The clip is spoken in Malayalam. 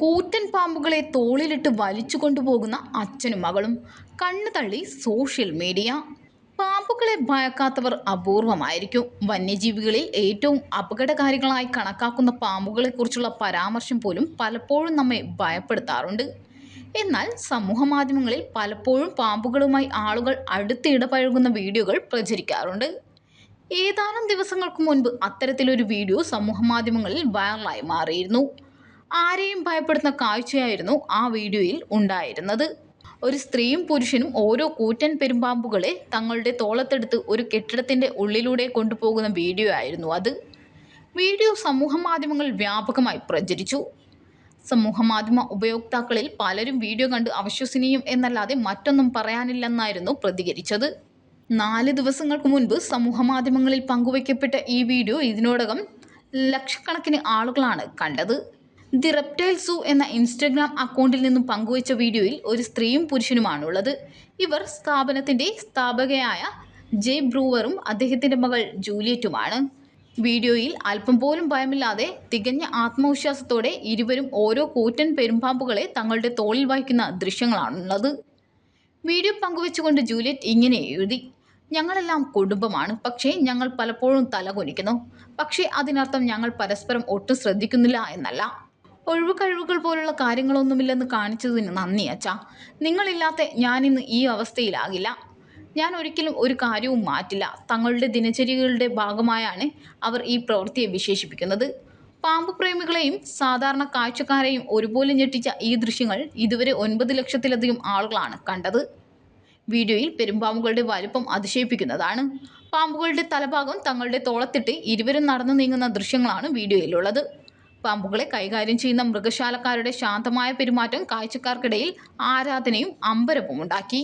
കൂറ്റൻ പാമ്പുകളെ തോളിലിട്ട് വലിച്ചു കൊണ്ടുപോകുന്ന അച്ഛനും മകളും. കണ്ണു തള്ളി സോഷ്യൽ മീഡിയ. പാമ്പുകളെ ഭയക്കാത്തവർ അപൂർവമായിരിക്കും. വന്യജീവികളിൽ ഏറ്റവും അപകടകാരികളായി കണക്കാക്കുന്ന പാമ്പുകളെക്കുറിച്ചുള്ള പരാമർശം പോലും പലപ്പോഴും നമ്മെ ഭയപ്പെടുത്താറുണ്ട്. എന്നാൽ സമൂഹ മാധ്യമങ്ങളിൽ പലപ്പോഴും പാമ്പുകളുമായി ആളുകൾ അടുത്തിടപഴകുന്ന വീഡിയോകൾ പ്രചരിക്കാറുണ്ട്. ഏതാനും ദിവസങ്ങൾക്ക് മുൻപ് അത്തരത്തിലൊരു വീഡിയോ സമൂഹ മാധ്യമങ്ങളിൽ വൈറലായി മാറിയിരുന്നു. ആരെയും ഭയപ്പെടുത്തുന്ന കാഴ്ചയായിരുന്നു ആ വീഡിയോയിൽ ഉണ്ടായിരുന്നത്. ഒരു സ്ത്രീയും പുരുഷനും ഓരോ കൂറ്റൻ പെരുമ്പാമ്പുകളെ തങ്ങളുടെ തോളത്തെടുത്ത് ഒരു കെട്ടിടത്തിന്റെ ഉള്ളിലൂടെ കൊണ്ടുപോകുന്ന വീഡിയോ ആയിരുന്നു അത്. വീഡിയോ സമൂഹമാധ്യമങ്ങളിൽ വ്യാപകമായി പ്രചരിച്ചു. സമൂഹമാധ്യമ ഉപയോക്താക്കളിൽ പലരും വീഡിയോ കണ്ട് അവിശ്വസനീയം എന്നല്ലാതെ മറ്റൊന്നും പറയാനില്ലെന്നായിരുന്നു പ്രതികരിച്ചത്. നാല് ദിവസങ്ങൾക്ക് മുൻപ് സമൂഹമാധ്യമങ്ങളിൽ പങ്കുവയ്ക്കപ്പെട്ട ഈ വീഡിയോ ഇതിനോടകം ലക്ഷക്കണക്കിന് ആളുകളാണ് കണ്ടത്. ദി റെപ്റ്റൈൽ സൂ എന്ന ഇൻസ്റ്റഗ്രാം അക്കൗണ്ടിൽ നിന്നും പങ്കുവച്ച വീഡിയോയിൽ ഒരു സ്ത്രീയും പുരുഷനുമാണുള്ളത്. ഇവർ സ്ഥാപനത്തിന്റെ സ്ഥാപകയായ ജെ ബ്രൂവറും അദ്ദേഹത്തിന്റെ മകൾ ജൂലിയറ്റുമാണ്. വീഡിയോയിൽ അല്പം പോലും ഭയമില്ലാതെ തികഞ്ഞ ആത്മവിശ്വാസത്തോടെ ഇരുവരും ഓരോ കൂറ്റൻ പെരുമ്പാമ്പുകളെ തങ്ങളുടെ തോളിൽ വഹിക്കുന്ന ദൃശ്യങ്ങളാണുള്ളത്. വീഡിയോ പങ്കുവെച്ചുകൊണ്ട് ജൂലിയറ്റ് ഇങ്ങനെ എഴുതി ഞങ്ങളെല്ലാം കുടുംബമാണ് പക്ഷേ ഞങ്ങൾ പലപ്പോഴും തലകുനിക്കുന്നു. പക്ഷേ അതിനർത്ഥം ഞങ്ങൾ പരസ്പരം ഒട്ടും ശ്രദ്ധിക്കുന്നില്ല എന്നല്ല. ഒഴിവ് കഴിവുകൾ പോലുള്ള കാര്യങ്ങളൊന്നുമില്ലെന്ന് കാണിച്ചതിന് നന്ദി അച്ഛാ. നിങ്ങളില്ലാത്ത ഞാനിന്ന് ഈ അവസ്ഥയിലാകില്ല. ഞാൻ ഒരിക്കലും ഒരു കാര്യവും മാറ്റില്ല. തങ്ങളുടെ ദിനചര്യകളുടെ ഭാഗമായാണ് അവർ ഈ പ്രവൃത്തിയെ വിശേഷിപ്പിക്കുന്നത്. പാമ്പ് പ്രേമികളെയും സാധാരണ കാഴ്ചക്കാരെയും ഒരുപോലെ ഞെട്ടിച്ച ഈ ദൃശ്യങ്ങൾ ഇതുവരെ ഒൻപത് ലക്ഷത്തിലധികം ആളുകളാണ് കണ്ടത്. വീഡിയോയിൽ പെരുമ്പാമ്പുകളുടെ വലുപ്പം അതിശയിപ്പിക്കുന്നതാണ്. പാമ്പുകളുടെ തലഭാഗം തങ്ങളുടെ തോളത്തിട്ട് ഇരുവരും നടന്നു നീങ്ങുന്ന ദൃശ്യങ്ങളാണ് വീഡിയോയിലുള്ളത്. പാമ്പുകളെ കൈകാര്യം ചെയ്യുന്ന മൃഗശാലക്കാരുടെ ശാന്തമായ പെരുമാറ്റം കാഴ്ചക്കാർക്കിടയിൽ ആരാധനയും അമ്പരപ്പും ഉണ്ടാക്കി.